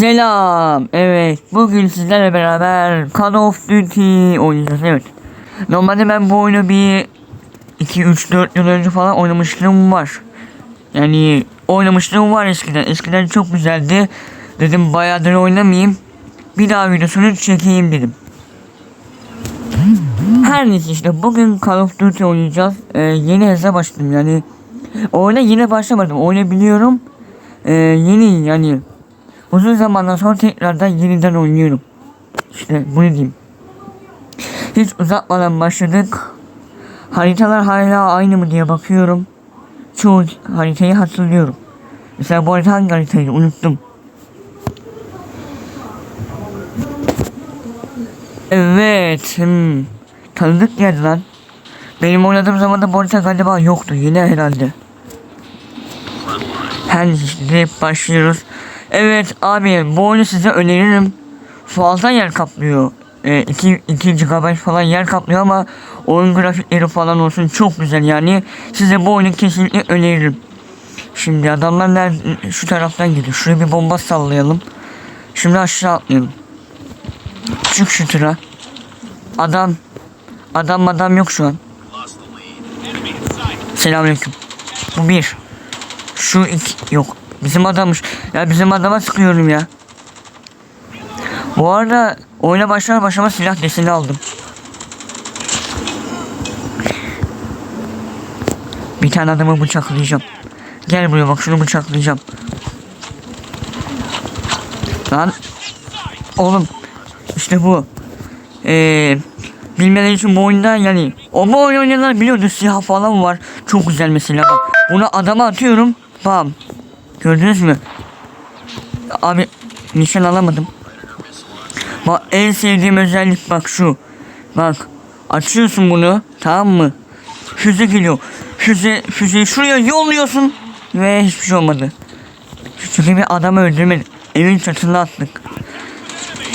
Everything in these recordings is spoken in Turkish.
Selam. Evet. Bugün sizlerle beraber Call of Duty oynayacağız. Evet. Normalde ben bu oyunu bir 2 3 4 yıl önce falan oynamışlığım var. Yani oynamışlığım var eskiden. Eskiden çok güzeldi. Dedim bayağıdır oynamayayım. Bir daha videosunu çekeyim dedim. Her neyse işte bugün Call of Duty oynayacağız. Ee, yeni hesap açtım yani. Oyuna yine başlamadım. Oyunu biliyorum. Ee, yeni yani Uzun zamandan sonra tekrardan yeniden oynuyorum. İşte bunu diyeyim. Hiç uzatmadan başladık. Haritalar hala aynı mı diye bakıyorum. Çoğu haritayı hatırlıyorum. Mesela bu harita hangi haritaydı unuttum. Evet. Hmm. Tanıdık geldi lan. Benim oynadığım zaman da bu harita galiba yoktu. Yine herhalde. Her direkt başlıyoruz. Evet abi bu oyunu size öneririm. Fazla yer kaplıyor. E, 2, 2 GB falan yer kaplıyor ama oyun grafikleri falan olsun çok güzel yani. Size bu oyunu kesinlikle öneririm. Şimdi adamlar nerede, şu taraftan gidiyor. Şuraya bir bomba sallayalım. Şimdi aşağı atlayalım. Çık şu tıra. Adam. Adam adam yok şu an. Selamünaleyküm. Bu bir. Şu iki yok. Bizim adammış. Ya bizim adama sıkıyorum ya. Bu arada oyuna başlar başlamaz silah deseni aldım. Bir tane adamı bıçaklayacağım. Gel buraya bak şunu bıçaklayacağım. Lan. Oğlum. İşte bu. Eee bilmeleri için bu oyunda yani o bu oyun oynayanlar biliyordu silah falan var. Çok güzel mesela bak. Bunu adama atıyorum. Bam. Gördünüz mü? Abi nişan alamadım. Bak en sevdiğim özellik bak şu. Bak açıyorsun bunu tamam mı? Füze geliyor. Füze, füzeyi şuraya yolluyorsun. Ve hiçbir şey olmadı. Çünkü bir adamı öldürmedi. Evin çatısına attık.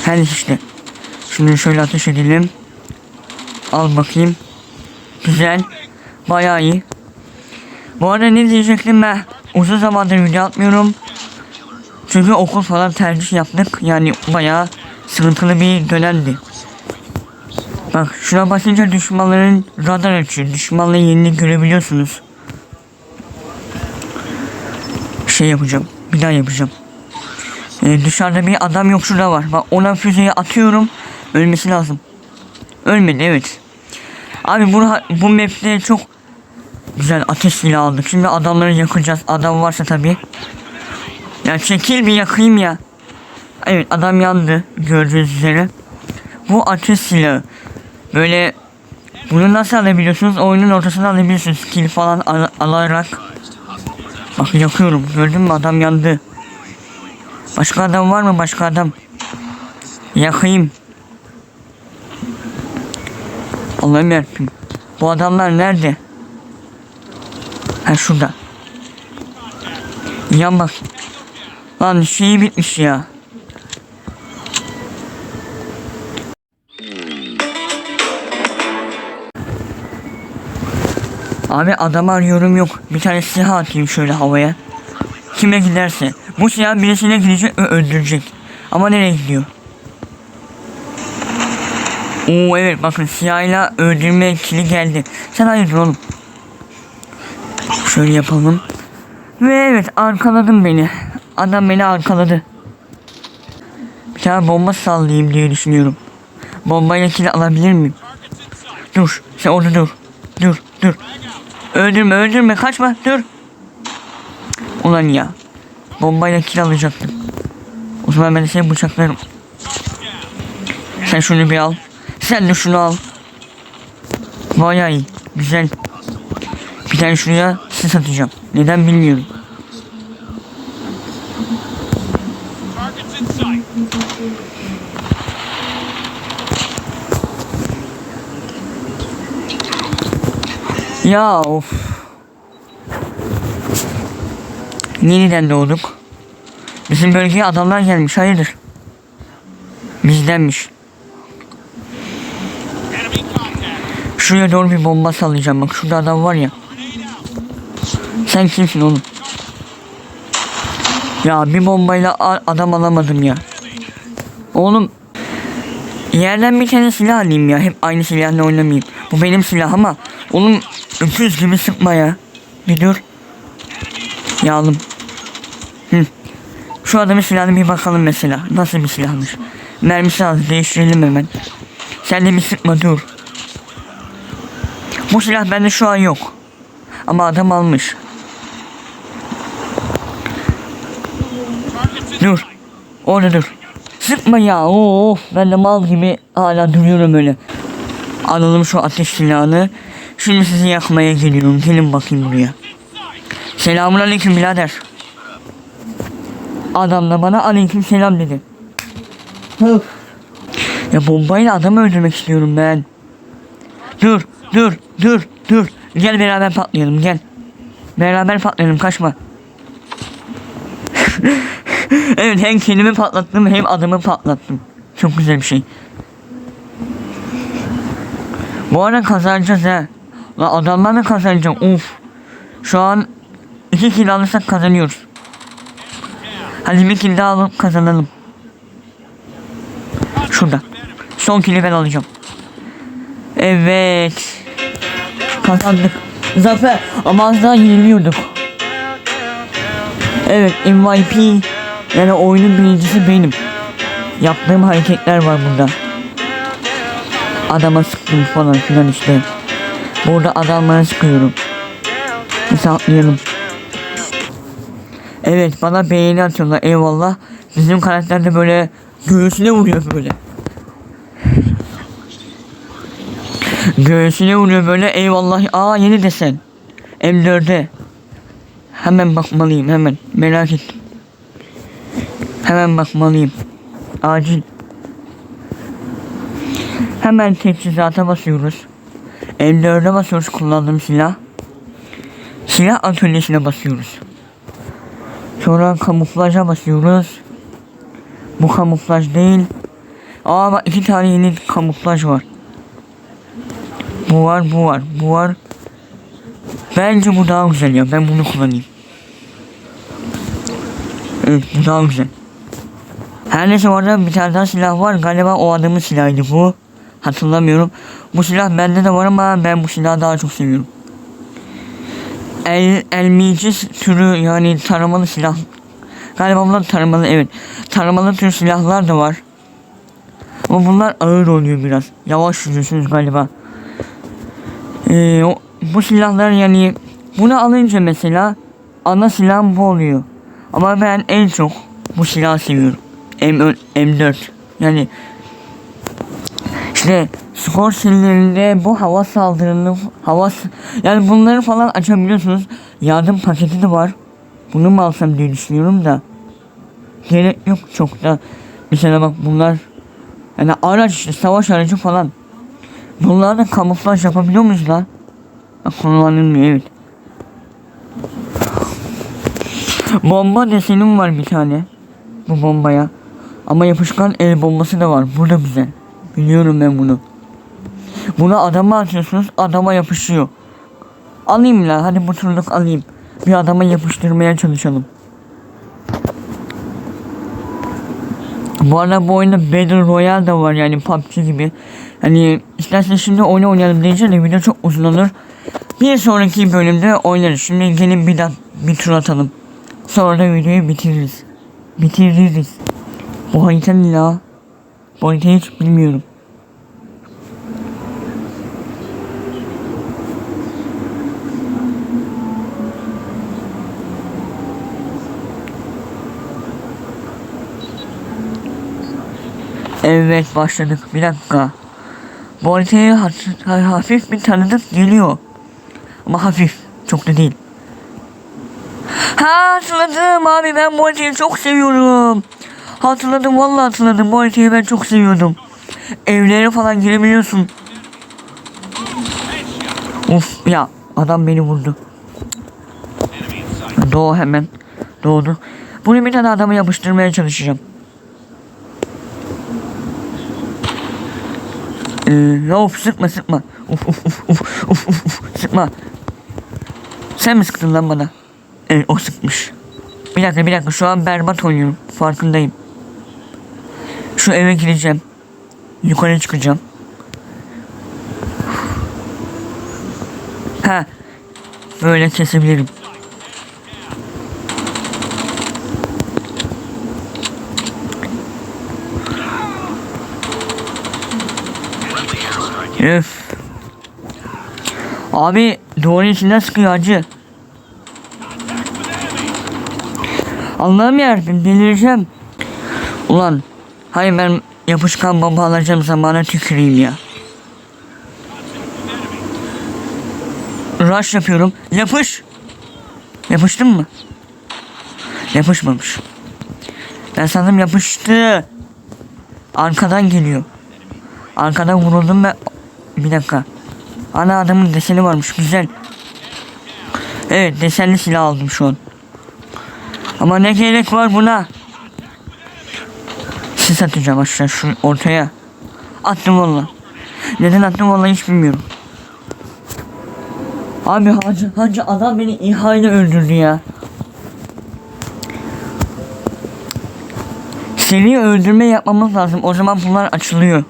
Her işte. Şimdi şöyle ateş edelim. Al bakayım. Güzel. Bayağı iyi. Bu arada ne diyecektim ben? Uzun zamandır video atmıyorum. Çünkü okul falan tercih yaptık. Yani bayağı sıkıntılı bir dönemdi. Bak şuna basınca düşmanların radar açıyor. Düşmanların yerini görebiliyorsunuz. Şey yapacağım. Bir daha yapacağım. Ee, dışarıda bir adam yok şurada var. Bak ona füzeyi atıyorum. Ölmesi lazım. Ölmedi evet. Abi bu, bu map'te çok Güzel ateş silahı aldık. Şimdi adamları yakacağız. Adam varsa tabi. Ya çekil bir yakayım ya. Evet adam yandı. Gördüğünüz üzere. Bu ateş silahı. Böyle bunu nasıl alabiliyorsunuz? Oyunun ortasına alabiliyorsunuz. Kill falan al alarak. Bak yakıyorum. Gördün mü adam yandı. Başka adam var mı? Başka adam. Yakayım. Allah'ım yarabbim. Bu adamlar nerede? Ha şurada. Yan bak. Lan şeyi bitmiş ya. Abi adam arıyorum yok. Bir tane silah atayım şöyle havaya. Kime giderse. Bu silah birisine gidecek ve öldürecek. Ama nereye gidiyor? Oo evet bakın siyahıyla öldürme ikili geldi. Sen hayırdır oğlum? Şöyle yapalım. Ve evet arkaladın beni. Adam beni arkaladı. Bir tane bomba sallayayım diye düşünüyorum. Bombayla kill alabilir miyim? Dur. Sen orada dur. Dur dur. Öldürme öldürme kaçma dur. Ulan ya. Bombayla kill alacaktım. O zaman ben de seni bıçaklarım. Sen şunu bir al. Sen de şunu al. Bayağı iyi. Güzel. Bir tane şuraya sis atacağım. Neden bilmiyorum. Ya of. Yeniden doğduk. Bizim bölgeye adamlar gelmiş hayırdır. Bizdenmiş. Şuraya doğru bir bomba sallayacağım bak şurada adam var ya. Sen kimsin oğlum? Ya bir bombayla adam alamadım ya. Oğlum yerden bir tane silah alayım ya. Hep aynı silahla oynamayayım. Bu benim silah ama oğlum öküz gibi sıkma ya. Bir dur. Ya alım. Hı. Şu adamın silahına bir bakalım mesela. Nasıl bir silahmış. Mermisi az değiştirelim hemen. Sen de bir sıkma dur. Bu silah bende şu an yok. Ama adam almış. Dur. Orada dur. Sıkma ya. Of. Ben de mal gibi hala duruyorum öyle. Alalım şu ateş silahını. Şimdi sizi yakmaya geliyorum. Gelin bakayım buraya. Selamun aleyküm birader. Adam da bana aleyküm selam dedi. Ya bombayla adamı öldürmek istiyorum ben. Dur, dur, dur, dur. Gel beraber patlayalım gel. Beraber patlayalım kaçma. evet hem kendimi patlattım hem adamı patlattım. Çok güzel bir şey. Bu arada kazanacağız ha. La adamlarla kazanacağım. Uf. Şu an iki kill alırsak kazanıyoruz. Hadi bir kill daha alıp kazanalım. Şurada. Son kill'i ben alacağım. Evet. Kazandık. Zafer. Ama az daha yeniliyorduk. Evet MVP yani oyunun birincisi benim. Yaptığım hareketler var burada. Adama sıktım falan filan işte. Burada adamlara sıkıyorum. Hesaplayalım. Evet bana beğeni atıyorlar eyvallah. Bizim karakter de böyle göğsüne vuruyor böyle. Göğsüne vuruyor böyle eyvallah. Aa yeni desen. M4'e. Hemen bakmalıyım hemen. Merak ettim. Hemen bakmalıyım. Acil. Hemen teçhizata basıyoruz. M4'e basıyoruz kullandığım silah. Silah atölyesine basıyoruz. Sonra kamuflaja basıyoruz. Bu kamuflaj değil. Aa bak iki tane yeni kamuflaj var. Bu var, bu var, bu var. Bence bu daha güzel ya. Ben bunu kullanayım. Evet, bu daha güzel. Her neyse orada bir tane daha silah var. Galiba o adamın silahıydı bu. Hatırlamıyorum. Bu silah bende de var ama ben bu silahı daha çok seviyorum. El, elmici türü yani taramalı silah. Galiba bunlar taramalı evet. Taramalı tür silahlar da var. Ama bunlar ağır oluyor biraz. Yavaş yürüyorsunuz galiba. Ee, o, bu silahlar yani bunu alınca mesela ana silahım bu oluyor. Ama ben en çok bu silahı seviyorum. M M4. Yani işte skor serilerinde bu hava saldırını hava yani bunları falan açabiliyorsunuz. Yardım paketi de var. Bunu mu alsam diye düşünüyorum da. Gerek yok çok da. Mesela bak bunlar yani araç işte savaş aracı falan. Bunlarla kamuflaj yapabiliyor muyuz lan? Bak kullanılmıyor evet. Bomba desenim var bir tane. Bu bombaya. Ama yapışkan el bombası da var. Bu da güzel. Biliyorum ben bunu. Bunu adama atıyorsunuz. Adama yapışıyor. Alayım la. Hadi bu turluk alayım. Bir adama yapıştırmaya çalışalım. Bu arada bu oyunda Battle Royale de var yani PUBG gibi. Hani istersen şimdi oyunu oynayalım diyeceğim de video çok uzun olur. Bir sonraki bölümde oynarız. Şimdi gelin bir, bir tur atalım. Sonra da videoyu bitiririz. Bitiririz. Bu harita ne la? Bu haritayı hiç bilmiyorum. Evet başladık. Bir dakika. Bu haritayı hafif bir tanıdık geliyor. Ama hafif. Çok da değil. Ha hatırladım abi ben bu haritayı çok seviyorum. Hatırladım vallahi hatırladım bu haritayı ben çok seviyordum. Evlere falan girebiliyorsun. Uf ya adam beni vurdu. Doğu hemen. Doğdu. Bunu bir tane adama yapıştırmaya çalışacağım. Ee, of sıkma sıkma. Uf uf uf uf uf uf sıkma. Sen mi sıktın lan bana? Evet o sıkmış. Bir dakika bir dakika şu an berbat oynuyorum. Farkındayım. Şu eve gireceğim. Yukarı çıkacağım. Ha. Böyle kesebilirim. Öf. Abi duvarın içinden sıkıyor acı. Allah'ım yarabbim delireceğim. Ulan hayır ben yapışkan bomba alacağım zamana tüküreyim ya. Rush yapıyorum. Yapış. Yapıştın mı? Yapışmamış. Ben sandım yapıştı. Arkadan geliyor. Arkadan vuruldum ve... Bir dakika. Ana adamın deseni varmış. Güzel. Evet desenli silah aldım şu an. Ama ne gerek var buna? Sis atacağım aşağı şu ortaya. Attım valla. Neden attım valla hiç bilmiyorum. Abi hacı, hacı adam beni İHA ile öldürdü ya. Seri öldürme yapmamız lazım. O zaman bunlar açılıyor.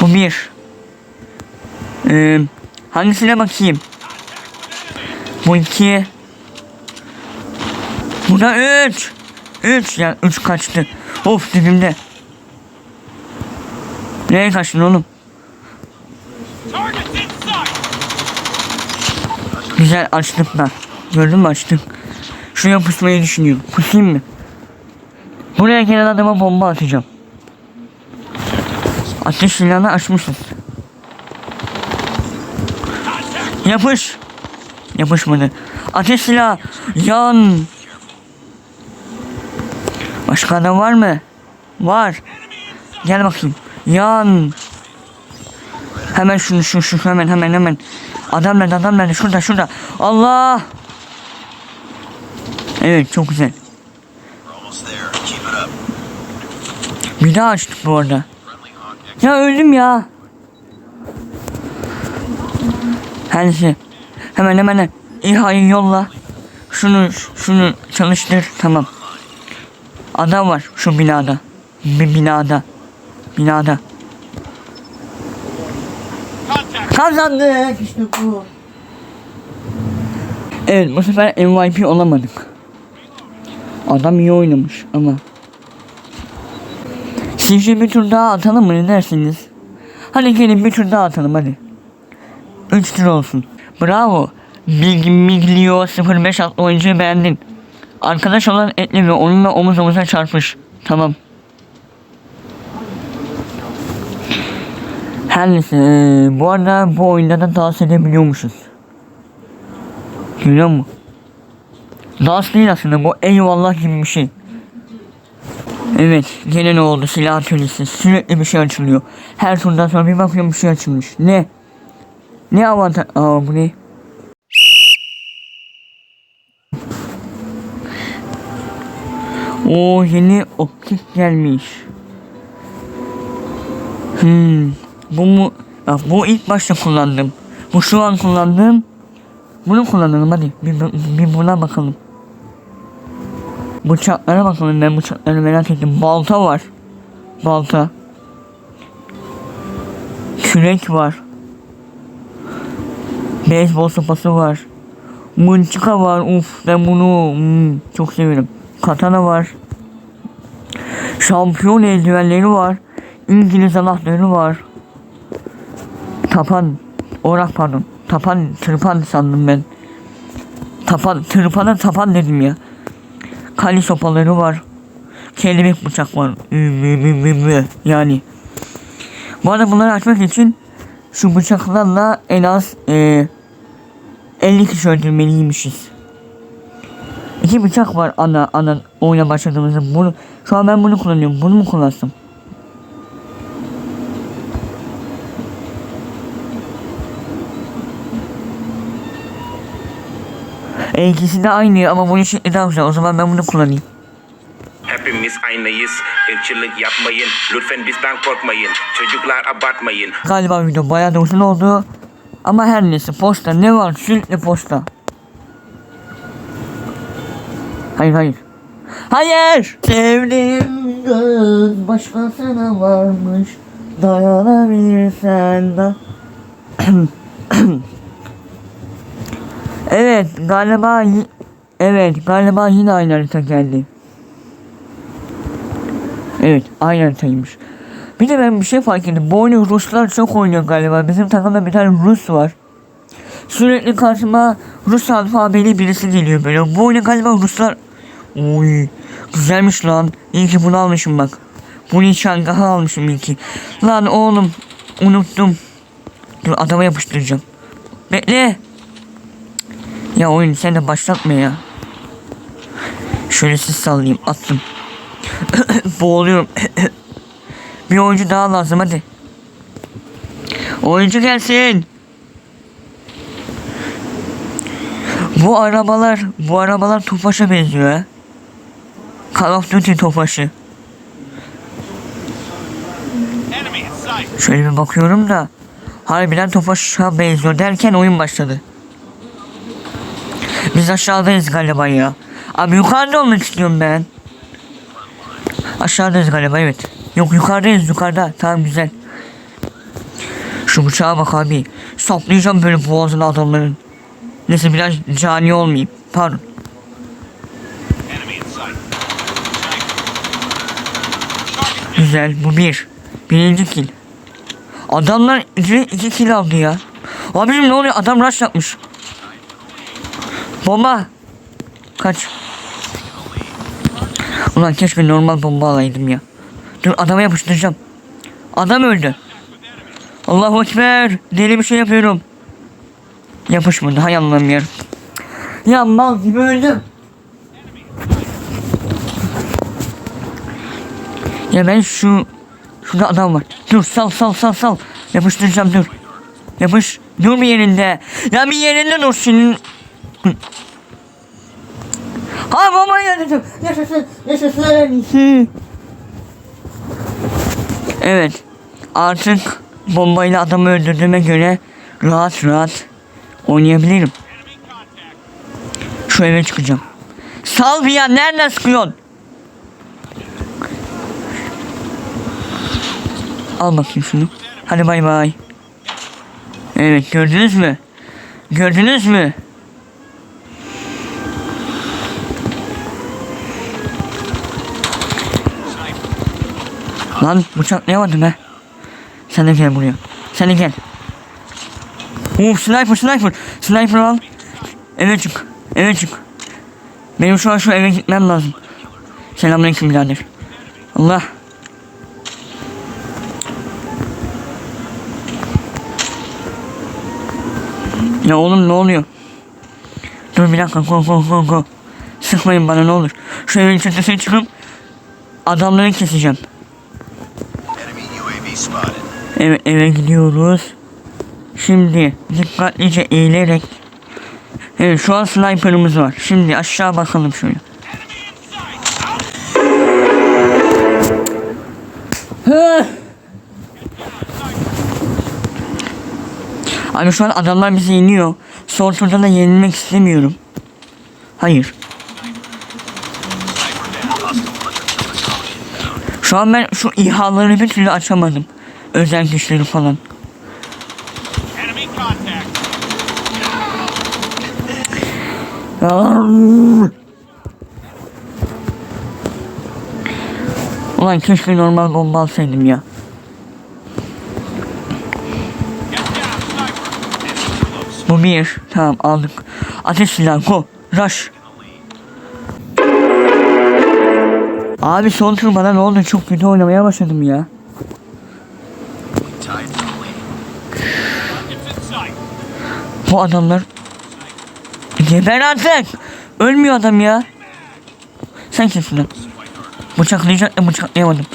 Bu bir. Ee, hangisine bakayım? Bu iki. Bu da üç. Üç ya üç kaçtı. Of dibimde. Nereye kaçtın oğlum? Güzel açtık ben. Gördün mü açtık. Şuraya pusmayı düşünüyorum. Pusayım mı? Buraya gelen adama bomba atacağım. Ateş silahını açmışız. Yapış. Yapışmadı. Ateş silahı. Yan. Başka adam var mı? Var. Gel bakayım. Yan. Hemen şunu şu şu hemen hemen hemen. Adam nerede adam nerede şurada şurada. Allah. Evet çok güzel. Bir daha açtık bu arada. Ya öldüm ya. Her neyse. Hemen hemen İHA'yı yolla. Şunu şunu çalıştır tamam. Adam var şu binada. Bir binada. Binada. Kazandık işte bu. Evet bu sefer MVP olamadık. Adam iyi oynamış ama. Sizce bir tur daha atalım mı ne dersiniz? Hadi gelin bir tur daha atalım hadi. 3 tur olsun. Bravo. Big Miglio 05 adlı oyuncuyu beğendin. Arkadaş olan Etli ve onunla omuz omuza çarpış. Tamam. Her neyse eee, bu arada bu oyunda da dans edebiliyormuşuz. Görüyor musun? Dans değil aslında bu eyvallah gibi bir şey. Evet gene ne oldu silah atölyesi sürekli bir şey açılıyor. Her turdan sonra bir bakıyorum bir şey açılmış. Ne? Ne avantaj? Aa bu ne? O yeni optik gelmiş. Hmm. Bu mu? Ya bu ilk başta kullandım. Bu şu an kullandığım. Bunu kullanalım hadi. Bir, bir buna bakalım. Bıçaklara bakalım ben bıçakları merak ettim. Balta var. Balta. Kürek var. Beyzbol sopası var. Mınçıka var. Uf ben bunu hmm, çok severim. Katana var. Şampiyon eldivenleri var. İngiliz anahtarı var. Tapan. Orak pardon. Tapan tırpan sandım ben. Tapan tırpana tapan dedim ya. Kali sopaları var. Kelebek bıçak var. Yani. Bu arada bunları açmak için şu bıçaklarla en az e, 50 kişi öldürmeliymişiz. İki bıçak var ana ana oyuna başladığımızda. Bunu, şu an ben bunu kullanıyorum. Bunu mu kullansam? E, ikisi de aynı ama bunun şekli daha güzel. O zaman ben bunu kullanayım. Hepimiz aynıyız. Irkçılık yapmayın. Lütfen bizden korkmayın. Çocuklar abartmayın. Galiba video bayağı da uzun oldu. Ama her neyse posta ne var sürekli posta. Hayır hayır. Hayır. Sevdiğim göz başkasına varmış. Dayanabilirsen da. evet galiba evet galiba yine aynı harita geldi. Evet aynı haritaymış. Bir de ben bir şey fark ettim. Bu oyunu Ruslar çok oynuyor galiba. Bizim takımda bir tane Rus var. Sürekli karşıma Rus alfabeli birisi geliyor böyle. Bu oyunu galiba Ruslar... Oy güzelmiş lan. İyi ki bunu almışım bak. Bunu çangaha almışım iyi ki. Lan oğlum unuttum. Dur adama yapıştıracağım. Bekle. Ya oyun sen de başlatma ya. Şöyle siz sallayayım attım. Boğuluyorum. Bir oyuncu daha lazım hadi. Oyuncu gelsin. Bu arabalar, bu arabalar Tofaş'a benziyor ha. Call of Duty Tofaş'ı. Şöyle bir bakıyorum da harbiden Tofaş'a benziyor derken oyun başladı. Biz aşağıdayız galiba ya. Abi yukarıda olmak istiyorum ben. Aşağıdayız galiba evet. Yok yukarıdayız yukarıda. Tamam güzel. Şu bıçağa bak abi. Saplayacağım böyle boğazına adamların. Neyse biraz cani olmayayım. Pardon. Güzel bu bir. Birinci kill. Adamlar iki, iki kill aldı ya. Abicim ne oluyor? Adam rush yapmış. Bomba. Kaç. Ulan keşke normal bomba alaydım ya. Dur adama yapıştıracağım. Adam öldü. Allahu Ekber. Deli bir şey yapıyorum. Yapışmadı. Hay Allah'ım ya. Ya mal gibi öldüm. Ya ben şu... Şurada adam var. Dur sal sal sal sal. Yapıştıracağım dur. Yapış. Dur bir yerinde. Ya bir yerinde dur senin. Ha baba yanıcım. Yaşasın. Yaşasın. Evet. Artık bombayla adamı öldürdüğüme göre rahat rahat oynayabilirim. Şu eve çıkacağım. Sal bir ya nereden sıkıyorsun? Al bakayım şunu. Hadi bay bay. Evet gördünüz mü? Gördünüz mü? Lan bıçaklayamadım he. Sen de gel buraya. Sen de gel. Uf sniper sniper. Sniper al. Eve çık. Eve çık. Benim şu an şu eve gitmem lazım. Selamünaleyküm birader. Allah. Ya oğlum ne oluyor? Dur bir dakika go go go go. Sıkmayın bana ne olur. Şu evin çatısına çıkıp adamları keseceğim. Evet eve gidiyoruz. Şimdi dikkatlice eğilerek Evet şu an sniper'ımız var. Şimdi aşağı bakalım şöyle. Abi şu an adamlar bizi yeniyor. Son turda da yenilmek istemiyorum. Hayır. Şu an ben şu İHA'ları bir türlü açamadım. Özel güçleri falan. Ulan keşke normal bomba alsaydım ya. Bu bir. Tamam aldık. Ateş silahı go. Rush. Abi son tur ne oldu? Çok kötü oynamaya başladım ya. Bu adamlar... Geber artık. Ölmüyor adam ya. Sen kimsin lan? Bıçaklayacak da bıçaklayamadım.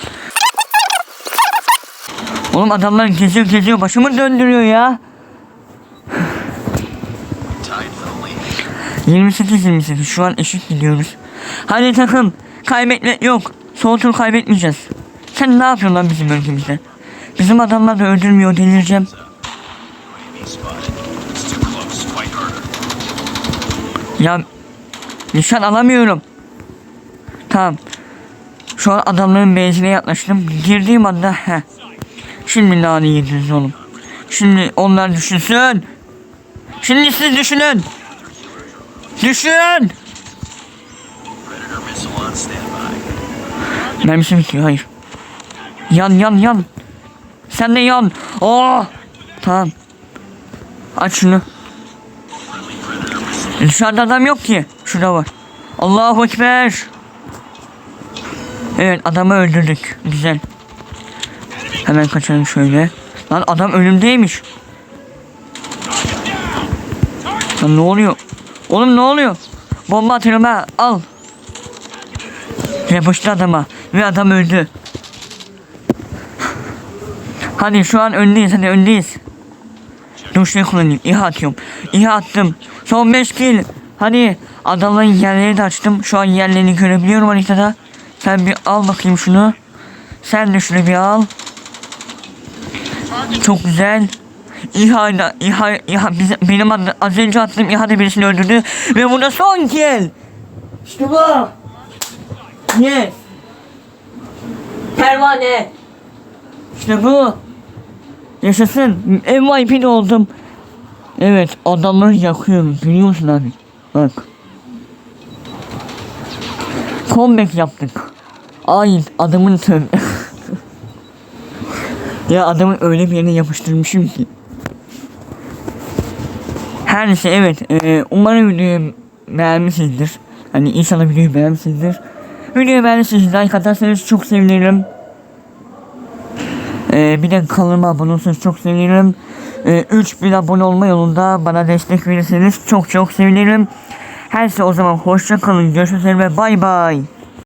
Oğlum adamlar geziyor geziyor başımı döndürüyor ya. Tied for the lead. 28-28 şu an eşit gidiyoruz. Hadi takım kaybetmek yok. Tur kaybetmeyeceğiz. Sen ne yapıyorsun lan bizim ülkemizde? Bizim adamlar da öldürmüyor delireceğim. Ya nişan alamıyorum. Tamam. Şu an adamların benzine yaklaştım. Girdiğim anda he. Şimdi nane yediniz oğlum. Şimdi onlar düşünsün. Şimdi siz düşünün. Düşün. Mermisi bitiyor hayır. Yan yan yan. Sen de yan. Oh. Tamam. Aç şunu. Dışarıda adam yok ki. Şurada var. Allahu Ekber. Evet adamı öldürdük. Güzel. Hemen kaçalım şöyle. Lan adam ölümdeymiş. Lan ne oluyor? Oğlum ne oluyor? Bomba atıyorum ha. Al. Yapıştı adama. Ve adam öldü. Hadi şu an öndeyiz. Hadi öndeyiz. Dur şey kullanayım. İHA atıyorum. İHA attım. Son 5 kill. Hadi adamların yerleri de açtım. Şu an yerlerini görebiliyorum haritada. Sen bir al bakayım şunu. Sen de şunu bir al. Çok güzel. İHA'da İHA, İHA bize, benim adı, az önce attığım İHA'da birisini öldürdü. Ve bu da son kill. İşte bu. Yes. Pervane. İşte bu. Yaşasın. MVP oldum. Evet adamları yakıyorum. Biliyor musun abi? Bak. Comeback yaptık. Ay adamın tövbe. ya adamı öyle bir yerine yapıştırmışım ki. Her neyse evet. E, umarım videoyu beğenmişsinizdir. Hani inşallah videoyu beğenmişsinizdir. Videoyu beğendiyseniz like atarsanız çok sevinirim. Ee, bir de kanalıma abone olursanız çok sevinirim. Ee, 3000 abone olma yolunda bana destek verirseniz çok çok sevinirim. Her şey o zaman hoşça kalın. Görüşmek üzere ve bay bay.